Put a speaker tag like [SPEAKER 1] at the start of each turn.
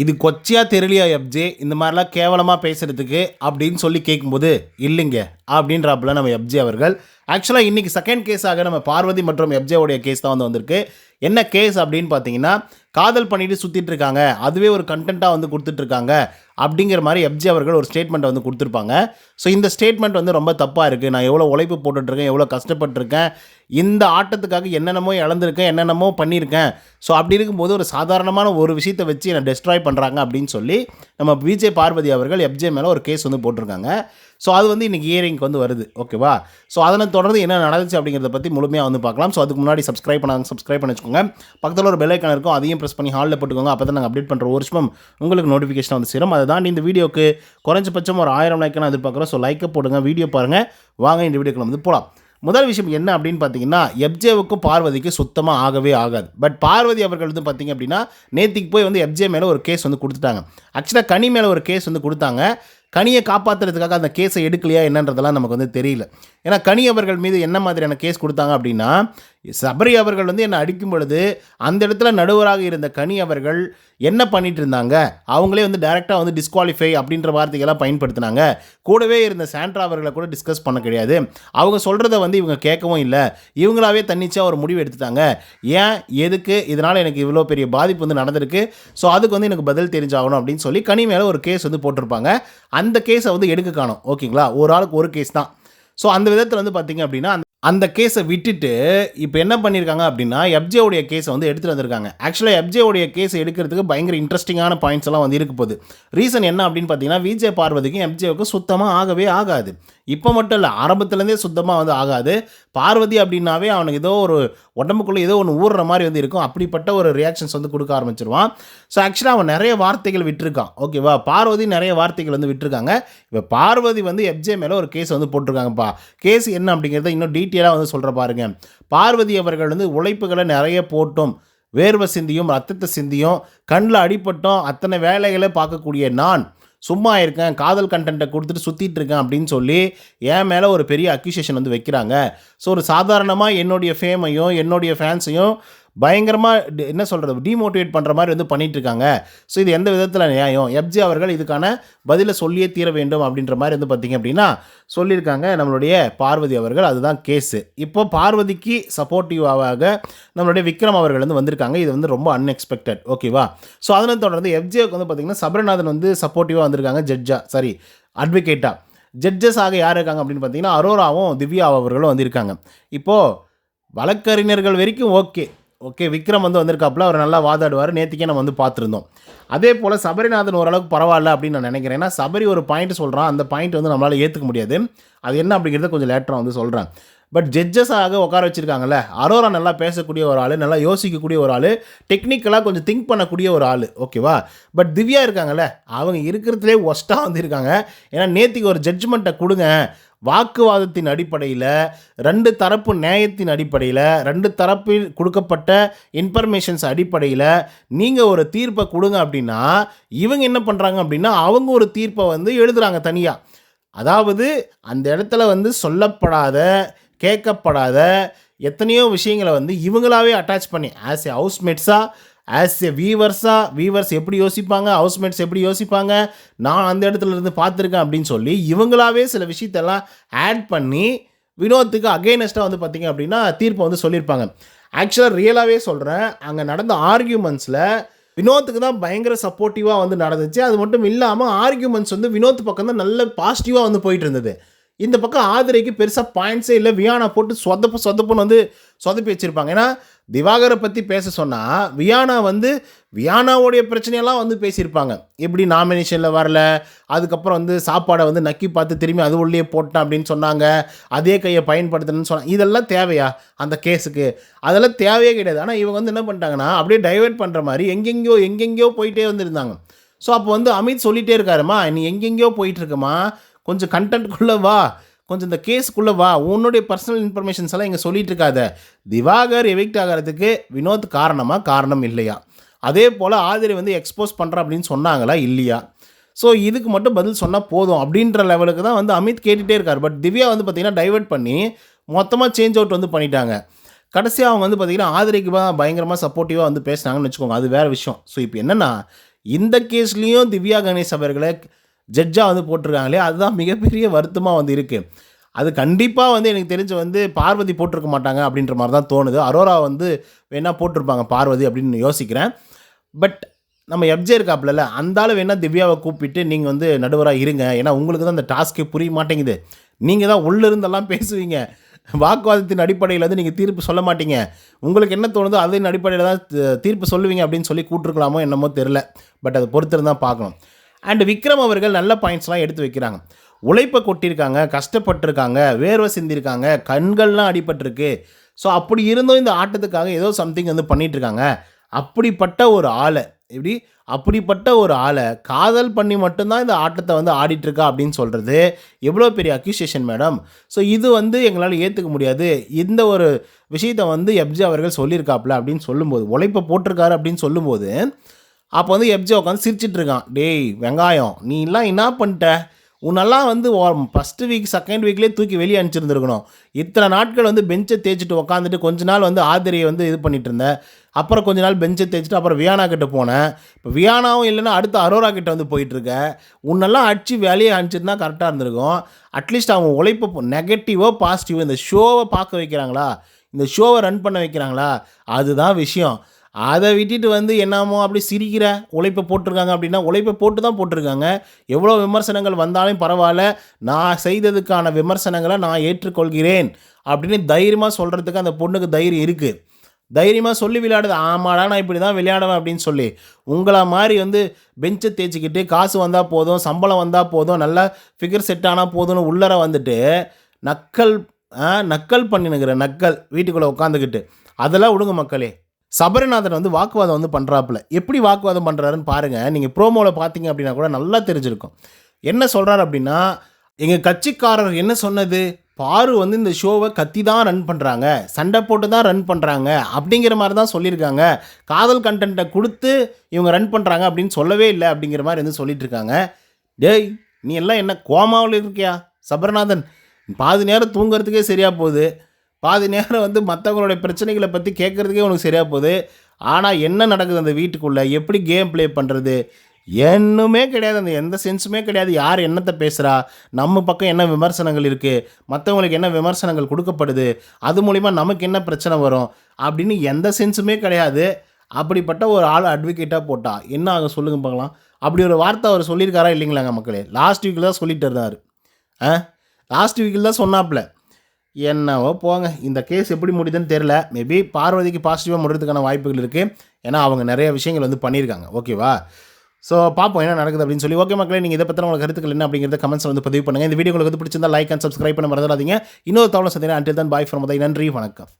[SPEAKER 1] இது கொச்சியாக தெரியலையா எப்ஜே இந்த மாதிரிலாம் கேவலமாக பேசுகிறதுக்கு அப்படின்னு சொல்லி கேட்கும்போது இல்லைங்க அப்படின்றாப்புல நம்ம எப்ஜே அவர்கள். ஆக்சுவலாக இன்றைக்கி செகண்ட் கேஸாக நம்ம பார்வதி மற்றும் எப்ஜேவுடைய கேஸ் தான் வந்து வந்திருக்கு. என்ன கேஸ் அப்படின்னு பார்த்தீங்கன்னா காதல் பண்ணிட்டு சுற்றிட்டு இருக்காங்க அதுவே ஒரு கண்டென்ட்டாக வந்து கொடுத்துட்ருக்காங்க அப்படிங்கிற மாதிரி எப்ஜி அவர்கள் ஒரு ஸ்டேட்மெண்ட் வந்து கொடுத்துருப்பாங்க. ஸோ இந்த ஸ்டேட்மெண்ட் வந்து ரொம்ப தப்பாக இருக்குது நான் எவ்வளோ உழைப்பு போட்டுட்ருக்கேன் எவ்வளோ கஷ்டப்பட்டிருக்கேன் இந்த ஆட்டத்துக்காக என்னென்னமோ இழந்திருக்கேன் என்னென்னமோ பண்ணியிருக்கேன். ஸோ அப்படி இருக்கும்போது ஒரு சாதாரணமான ஒரு விஷயத்தை வச்சு என்னை டெஸ்ட்ராய் பண்ணுறாங்க அப்படின்னு சொல்லி நம்ம விஜய் பார்வதி அவர்கள் எப்ஜே மேலே ஒரு கேஸ் வந்து போட்டிருக்காங்க. ஸோ அது வந்து இன்றைக்கி இயரிங்க்கு வந்து வருது. ஓகேவா ஸோ அதனை தொடர்ந்து என்ன நடந்துச்சு அப்படிங்கிறத பற்றி முழுமையாக வந்து பார்க்கலாம். ஸோ அதுக்கு முன்னாடி சப்ஸ்கிரைப் பண்ணாங்க சப்ஸ்கிரைப் பண்ணி வச்சுக்கோங்க. பக்கத்தில் ஒரு பெல்லைக்கான இருக்கும். அதையும் ப்ரெஸ் பண்ணி ஹாலில் போட்டுக்கோங்க. அப்போ தான் நாங்கள் அப்டேட் பண்ணுற ஒரு வருஷம் உங்களுக்கு நோட்டிஃபிகேஷன் வந்து சேரும். அதை தாண்டி இந்த வீடியோக்கு குறைஞ்சபட்சம் ஒரு ஆயிரம் லைக்கான எதிர்பார்க்குறோம். ஸோ லைக்கை போடுங்க வீடியோ பாருங்கள் வாங்க இந்த வீடியோக்குள்ள வந்து போகலாம் முதல் விஷயம் என்ன அப்படின்னு பார்த்தீங்கன்னா எப்ஜேவுக்கும் பார்வதிக்கு சுத்தமாக ஆகவே ஆகாது. பட் பார்வதி அவர்கள் வந்து பார்த்தீங்க அப்படின்னா நேத்திக்கு போய் வந்து எப்ஜே மேலே ஒரு கேஸ் வந்து கொடுத்துட்டாங்க. ஆக்சுவலாக கனி மேலே ஒரு கேஸ் வந்து கொடுத்தாங்க. கனியை காப்பாற்றுறதுக்காக அந்த கேஸை எடுக்கலையா என்னன்றதெல்லாம் நமக்கு வந்து தெரியல. ஏன்னா கனி அவர்கள் மீது என்ன மாதிரியான கேஸ் கொடுத்தாங்க அப்படின்னா சபரி அவர்கள் வந்து என்னை அடிக்கும் பொழுது அந்த இடத்துல நடுவராக இருந்த கனி அவர்கள் என்ன பண்ணிட்டு இருந்தாங்க? அவங்களே வந்து டைரெக்டாக வந்து டிஸ்குவாலிஃபை அப்படின்ற வார்த்தைகள்லாம் பயன்படுத்தினாங்க. கூடவே இருந்த சாண்ட்ரா அவர்களை கூட டிஸ்கஸ் பண்ண கிடையாது. அவங்க சொல்கிறத வந்து இவங்க கேட்கவும் இல்லை. இவங்களாவே தன்னிச்சா ஒரு முடிவு எடுத்துட்டாங்க. ஏன்? எதுக்கு? இதனால் எனக்கு இவ்வளோ பெரிய பாதிப்பு வந்து நடந்திருக்கு. ஸோ அதுக்கு வந்து எனக்கு பதில் தெரிஞ்சாகணும் அப்படின்னு சொல்லி கனி மேலே ஒரு கேஸ் வந்து போட்டிருப்பாங்க. அந்த கேஸை வந்து எடுக்க காணும். ஓகேங்களா? ஒரு ஆளுக்கு ஒரு கேஸ் தான். ஸோ அந்த விதத்தில் வந்து பார்த்தீங்க அப்படின்னா அந்த கேஸை விட்டுட்டு இப்போ என்ன பண்ணியிருக்காங்க அப்படின்னா எப்ஜேவுடைய கேஸை வந்து எடுத்துகிட்டு வந்திருக்காங்க. ஆக்சுவலாக எப்ஜேவுடைய கேஸ் எடுக்கிறதுக்கு பயங்கர இன்ட்ரெஸ்டிங்கான பாயிண்ட்ஸ் எல்லாம் வந்து இருக்க போகுது. ரீசன் என்ன அப்படின்னு பார்த்தீங்கன்னா விஜய் பார்வதிக்கும் எப்ஜேவுக்கும் சுத்தமாக ஆகவே ஆகாது. இப்போ மட்டும் இல்லை ஆரம்பத்துலேருந்தே சுத்தமாக வந்து ஆகாது. பார்வதி அப்படின்னாவே அவனுக்கு ஏதோ ஒரு உடம்புக்குள்ளே ஏதோ ஒன்று ஊறுற மாதிரி வந்து இருக்கும். அப்படிப்பட்ட ஒரு ரியாக்ஷன்ஸ் வந்து கொடுக்க ஆரம்பிச்சிருவான். ஸோ ஆக்சுவலாக அவன் நிறைய வார்த்தைகள் விட்டுருக்கான். ஓகேவா பார்வதி நிறைய வார்த்தைகள் வந்து விட்டுருக்காங்க. இப்போ பார்வதி வந்து எப்ஜே மேலே ஒரு கேஸ் வந்து போட்டிருக்காங்கப்பா. கேஸ் என்ன அப்படிங்கிறத இன்னும் டீட்டெயிலாக வந்து சொல்கிற பாருங்க. பார்வதி அவர்கள் வந்து உழைப்புகளை நிறைய போட்டும். வேர்வை சிந்தியும் ரத்தத்தை சிந்தியும் கண்ணில் அடிபட்டோம் அத்தனை வேலைகளை பார்க்கக்கூடிய நான். சும்மா இருக்கேன் காதல் கண்டென்ட்டை கொடுத்துட்டு சுற்றிட்டு இருக்கேன் அப்படின்னு சொல்லி என் மேலே ஒரு பெரிய அக்யூசேஷன் வந்து வைக்கிறாங்க. ஸோ ஒரு சாதாரணமாக என்னுடைய ஃபேமையும் என்னுடைய ஃபேன்ஸையும் பயங்கரமாக என்ன சொல்கிறது டிமோட்டிவேட் பண்ணுற மாதிரி வந்து பண்ணிகிட்ருக்காங்க ஸோ இது எந்த விதத்தில் நியாயம்? எப்ஜி அவர்கள் இதுக்கான பதிலை சொல்லியே தீர வேண்டும் அப்படின்ற மாதிரி வந்து பார்த்திங்க அப்படின்னா சொல்லியிருக்காங்க நம்மளுடைய பார்வதி அவர்கள். அதுதான் கேஸு இப்போ பார்வதிக்கு சப்போர்ட்டிவாக நம்மளுடைய விக்ரம் அவர்கள் வந்து வந்திருக்காங்க. இது வந்து ரொம்ப அன்எக்ஸ்பெக்டட் ஓகேவா ஸோ அதனை தொடர்ந்து எஃப்ஜிஓக்கு வந்து பார்த்திங்கன்னா சபரநாதன் வந்து சப்போர்ட்டிவாக வந்திருக்காங்க ஜட்ஜா சாரி அட்வொகேட்டாக ஜட்ஜஸ் ஆக யார் இருக்காங்க அப்படின்னு பார்த்தீங்கன்னா அரோராவும் திவ்யா அவர்களும் வந்திருக்காங்க. இப்போது வழக்கறிஞர்கள் வரைக்கும் ஓகே ஓகே விக்ரம் வந்து வந்திருக்காப்புல அவர் நல்லா வாதாடுவார். நேற்றுக்கே நம்ம வந்து பார்த்துருந்தோம். அதே போல் சபரிநாதன் ஓரளவுக்கு பரவாயில்ல அப்படின்னு நான் நினைக்கிறேன். ஏன்னா சபரி ஒரு பாயிண்ட் சொல்கிறான் அந்த பாயிண்ட் வந்து நம்மளால் ஏற்றுக்க முடியாது. அது என்ன அப்படிங்கிறத கொஞ்சம் லேட்டராக வந்து சொல்கிறேன் பட் ஜட்ஜஸாக உட்கார வச்சுருக்காங்கல்ல அரோரா நல்லா பேசக்கூடிய ஒரு ஆள் நல்லா யோசிக்கக்கூடிய ஒரு ஆள் டெக்னிக்கலாக கொஞ்சம் திங்க் பண்ணக்கூடிய ஒரு ஆள் ஓகேவா பட் திவ்யா இருக்காங்கல்ல அவங்க இருக்கிறதுலே ஒஸ்ட்டாக வந்து இருக்காங்க ஏன்னா நேற்றுக்கு ஒரு ஜட்ஜ்மெண்ட்டை கொடுங்க. வாக்குவாதத்தின் அடிப்படையில் ரெண்டு தரப்பு நியாயத்தின் அடிப்படையில் ரெண்டு தரப்பில் கொடுக்கப்பட்ட இன்ஃபர்மேஷன்ஸ் அடிப்படையில் நீங்கள் ஒரு தீர்ப்பை கொடுங்க அப்படின்னா இவங்க என்ன பண்ணுறாங்க அப்படின்னா அவங்க ஒரு தீர்ப்பை வந்து எழுதுகிறாங்க தனியாக அதாவது அந்த இடத்துல வந்து சொல்லப்படாத கேட்கப்படாத எத்தனையோ விஷயங்களை வந்து இவங்களாவே அட்டாச் பண்ணி ஆஸ் ஏ ஹவுஸ்மேட்ஸாக ஆஸ் எ வீவர்ஸாக வீவர்ஸ் எப்படி யோசிப்பாங்க? ஹவுஸ்மேட்ஸ் எப்படி யோசிப்பாங்க? நான் அந்த இடத்துல இருந்து பார்த்துருக்கேன் அப்படின்னு சொல்லி இவங்களாவே சில விஷயத்தெல்லாம் ஆட் பண்ணி வினோத்துக்கு அகெய்னஸ்ட்டாக வந்து பார்த்திங்க அப்படின்னா தீர்ப்பை வந்து சொல்லியிருப்பாங்க. ஆக்சுவலாக ரியலாகவே சொல்கிறேன் அங்கே நடந்த ஆர்கியூமெண்ட்ஸில் வினோத்துக்கு தான் பயங்கர சப்போர்ட்டிவாக வந்து நடந்துச்சு. அது மட்டும் இல்லாமல் ஆர்கியூமெண்ட்ஸ் வந்து வினோத் பக்கம் தான் நல்ல பாசிட்டிவாக வந்து போயிட்டு இருந்தது. இந்த பக்கம் ஆதிரைக்கு பெருசாக பாயிண்ட்ஸே இல்லை. வியானா போட்டு சொதப்பு சொதப்புன்னு வந்து சொதப்பி வச்சுருப்பாங்க. ஏன்னா திவாகரை பற்றி பேச சொன்னால் வியானா வந்து வியானாவுடைய பிரச்சனையெல்லாம் வந்து பேசியிருப்பாங்க. எப்படி நாமினேஷனில் வரல அதுக்கப்புறம் வந்து சாப்பாடை வந்து நக்கி பார்த்து திரும்பி அது உள்ளே போட்டேன் அப்படின்னு சொன்னாங்க. அதே கையை பயன்படுத்தணும்னு சொன்னாங்க இதெல்லாம் தேவையா அந்த கேஸுக்கு? அதெல்லாம் தேவையே கிடையாது. ஆனால் இவங்க வந்து என்ன பண்ணிட்டாங்கன்னா அப்படியே டைவெர்ட் பண்ணுற மாதிரி எங்கெங்கேயோ எங்கெங்கேயோ போயிட்டே வந்துருந்தாங்க. ஸோ அப்போ வந்து அமித் சொல்லிகிட்டே இருக்காருமா நீ எங்கெங்கேயோ போயிட்டுருக்கமா கொஞ்சம் கண்டென்ட்குள்ளே வா. கொஞ்சம் இந்த கேஸுக்குள்ளே வா. உன்னுடைய பர்சனல் இன்ஃபர்மேஷன்ஸ் எல்லாம் இங்கே சொல்லிட்டு இருக்காத. திவாகர் எவிக்ட் ஆகிறதுக்கு வினோத் காரணமாக காரணம் இல்லையா? அதே போல் ஆதிரை வந்து எக்ஸ்போஸ் பண்ணுறா அப்படின்னு சொன்னாங்களா? இல்லையா? ஸோ இதுக்கு மட்டும் பதில் சொன்னால் போதும் அப்படின்ற லெவலுக்கு தான் வந்து அமித் கேட்டுகிட்டே இருக்கார். பட் திவ்யா வந்து பார்த்திங்கன்னா டைவெர்ட் பண்ணி மொத்தமாக சேஞ்ச் அவுட் வந்து பண்ணிட்டாங்க. கடைசியாக அவங்க வந்து பார்த்திங்கன்னா ஆதிரைக்கு தான் பயங்கரமாக சப்போர்ட்டிவாக வந்து பேசுனாங்கன்னு வச்சுக்கோங்க. அது வேறு விஷயம். ஸோ இப்போ என்னென்னா இந்த கேஸ்லேயும் திவ்யா கணேஷ் அவர்களை ஜட்ஜாக வந்து போட்டிருக்காங்களே அதுதான் மிகப்பெரிய வருத்தமாக வந்து இருக்குது அது கண்டிப்பாக வந்து எனக்கு தெரிஞ்சு வந்து பார்வதி போட்டிருக்க மாட்டாங்க அப்படின்ற மாதிரி தான் தோணுது. அரோரா வந்து வேணால் போட்டிருப்பாங்க பார்வதி அப்படின்னு யோசிக்கிறேன். பட் நம்ம எப்ஜே இருக்காப்புல அந்த வேணால் திவ்யாவை கூப்பிட்டு நீங்கள் வந்து நடுவராக இருங்க. ஏன்னா உங்களுக்கு தான் அந்த டாஸ்க்கு புரிய மாட்டேங்குது. நீங்கள் தான் உள்ளே இருந்தெல்லாம் பேசுவீங்க. வாக்குவாதத்தின் அடிப்படையில் வந்து நீங்கள் தீர்ப்பு சொல்ல மாட்டீங்க. உங்களுக்கு என்ன தோணுதோ அதன் அடிப்படையில் தான் தீர்ப்பு சொல்லுவீங்க அப்படின்னு சொல்லி கூட்டிருக்கலாமோ என்னமோ தெரில பட் அதை பொறுத்திருந்தான் பார்க்கணும். அண்ட் விக்ரம் அவர்கள் நல்ல பாயிண்ட்ஸ்லாம் எடுத்து வைக்கிறாங்க. உழைப்பை கொட்டியிருக்காங்க கஷ்டப்பட்டிருக்காங்க வேர்வை சிந்திருக்காங்க கண்கள்லாம் அடிபட்டிருக்கு. ஸோ அப்படி இருந்தும் இந்த ஆட்டத்துக்காக ஏதோ சம்திங் வந்து பண்ணிகிட்ருக்காங்க இருக்காங்க அப்படிப்பட்ட ஒரு ஆளை எப்படி? அப்படிப்பட்ட ஒரு ஆளை காதல் பண்ணி மட்டும்தான் இந்த ஆட்டத்தை வந்து ஆடிட்டுருக்கா அப்படின்னு சொல்கிறது எவ்வளோ பெரிய அக்யூசியேஷன் மேடம் ஸோ இது வந்து எங்களால் ஏற்றுக்க முடியாது. இந்த ஒரு விஷயத்தை வந்து எப்ஜி அவர்கள் சொல்லியிருக்காப்புல அப்படின்னு சொல்லும்போது உழைப்பை போட்டிருக்காரு அப்படின்னு சொல்லும்போது அப்போ வந்து எப்ஜே உட்காந்து சிரிச்சிட்ருக்கான் டேய் வெங்காயம் நீ எல்லாம் என்ன பண்ணிட்ட? உன்னெல்லாம் வந்து ஃபஸ்ட்டு வீக் செகண்ட் வீக்லேயே தூக்கி வெளியே அனுப்பிச்சிருந்துருக்கணும். இத்தனை நாட்கள் வந்து பெஞ்சை தேய்ச்சிட்டு உக்காந்துட்டு கொஞ்ச நாள் வந்து ஆதிரியை வந்து இது பண்ணிட்டு இருந்தேன் அப்புறம் கொஞ்ச நாள் பெஞ்சை தேய்ச்சிட்டு அப்புறம் வியானா கிட்ட போனேன் இப்போ வியானாவும் இல்லைன்னா அடுத்து அரோரா கிட்ட வந்து போயிட்டுருக்க உன்னெல்லாம் அடிச்சு வேலையை அனுப்பிச்சிருந்தா கரெக்டாக இருந்திருக்கும். அட்லீஸ்ட் அவங்க உழைப்பை நெகட்டிவோ பாசிட்டிவோ இந்த ஷோவை பார்க்க வைக்கிறாங்களா? இந்த ஷோவை ரன் பண்ண வைக்கிறாங்களா? அதுதான் விஷயம். அதை விட்டுட்டு வந்து என்னமோ அப்படி சிரிக்கிற உழைப்பை போட்டிருக்காங்க அப்படின்னா உழைப்பை போட்டு தான் போட்டிருக்காங்க. எவ்வளோ விமர்சனங்கள் வந்தாலும் பரவாயில்ல. நான் செய்ததுக்கான விமர்சனங்களை நான் ஏற்றுக்கொள்கிறேன் அப்படின்னு தைரியமாக சொல்கிறதுக்கு அந்த பொண்ணுக்கு தைரியம் இருக்குது தைரியமாக சொல்லி விளையாடுது. ஆமாடா நான் இப்படி தான் விளையாடுவேன் அப்படின்னு சொல்லி. உங்களை மாதிரி வந்து பெஞ்சை தேய்ச்சிக்கிட்டு காசு வந்தால் போதும் சம்பளம் வந்தால் போதும் நல்லா ஃபிகர் செட் ஆனால் போதும்னு உள்ளர வந்துட்டு நக்கல் நக்கல் பண்ணினுங்கிற நக்கல் வீட்டுக்குள்ளே உட்காந்துக்கிட்டு அதெல்லாம் விடுங்க மக்களே. சபரிநாதன் வந்து வாக்குவாதம் வந்து பண்ணுறாப்புல எப்படி வாக்குவாதம் பண்ணுறாருன்னு பாருங்கள் நீங்கள் ப்ரோமோவில் பார்த்தீங்க அப்படின்னா கூட நல்லா தெரிஞ்சிருக்கும். என்ன சொல்கிறாரு அப்படின்னா எங்கள் கட்சிக்காரர் என்ன சொன்னது? பாரு வந்து இந்த ஷோவை கத்தி தான் ரன் பண்ணுறாங்க சண்டை போட்டு தான் ரன் பண்ணுறாங்க அப்படிங்கிற மாதிரி தான் சொல்லியிருக்காங்க. காதல் கண்டென்ட்டை கொடுத்து இவங்க ரன் பண்ணுறாங்க அப்படின்னு சொல்லவே இல்லை அப்படிங்கிற மாதிரி வந்து சொல்லிட்டு இருக்காங்க டேய் நீ எல்லாம் என்ன கோமாவில் இருக்கியா? சபரநாதன் பாதி நேரம் தூங்குறதுக்கே சரியாக போகுது. பாதி நேரம் வந்து மற்றவங்களுடைய பிரச்சனைகளை பற்றி கேட்குறதுக்கே உனக்கு சரியாக போகுது. ஆனால் என்ன நடக்குது அந்த வீட்டுக்குள்ளே? எப்படி கேம் ப்ளே பண்ணுறது என்னுமே கிடையாது. அந்த எந்த சென்ஸுமே கிடையாது. யார் என்னத்தை பேசுகிறா நம்ம பக்கம் என்ன விமர்சனங்கள் இருக்குது மற்றவங்களுக்கு என்ன விமர்சனங்கள் கொடுக்கப்படுது? அது மூலிமா நமக்கு என்ன பிரச்சனை வரும்? அப்படின்னு எந்த சென்ஸுமே கிடையாது. அப்படிப்பட்ட ஒரு ஆள் அட்வொகேட்டாக போட்டா என்ன ஆக சொல்லுங்க பார்க்கலாம். அப்படி ஒரு வார்த்தை அவர் சொல்லியிருக்காரா இல்லைங்களாங்க மக்களே? லாஸ்ட் வீக்கில் தான் சொல்லிட்டு இருந்தார். ஆ? லாஸ்ட் வீக்கில் தான் சொன்னாப்புல. என்னவோ போங்க. இந்த கேஸ் எப்படி முடியுதுன்னு தெரில மேபி பார்வதிக்கு பாசிட்டிவாக முடிறதுக்கான வாய்ப்புகள் இருக்குது ஏன்னா அவங்க நிறைய விஷயங்கள் வந்து பண்ணியிருக்காங்க. ஓகேவா ஸோ பார்ப்போம் என்ன நடக்குது அப்படின்னு சொல்லி. ஓகே மக்களே நீங்கள் இதை பற்றின உங்களுக்கு கருத்துக்கள் என்ன அப்படிங்கிறத கமெண்ட்ஸ் வந்து பதிவு பண்ணுங்கள் இந்த வீடியோ உங்களுக்கு பிடிச்சிருந்தா லைக் அண்ட் சப்ஸ்கிரைப் பண்ண மறந்துடாதீங்க. இன்னொரு தவளை சந்தினா அண்டில் தான் பாய் ஃபார்ம் நன்றி வணக்கம்.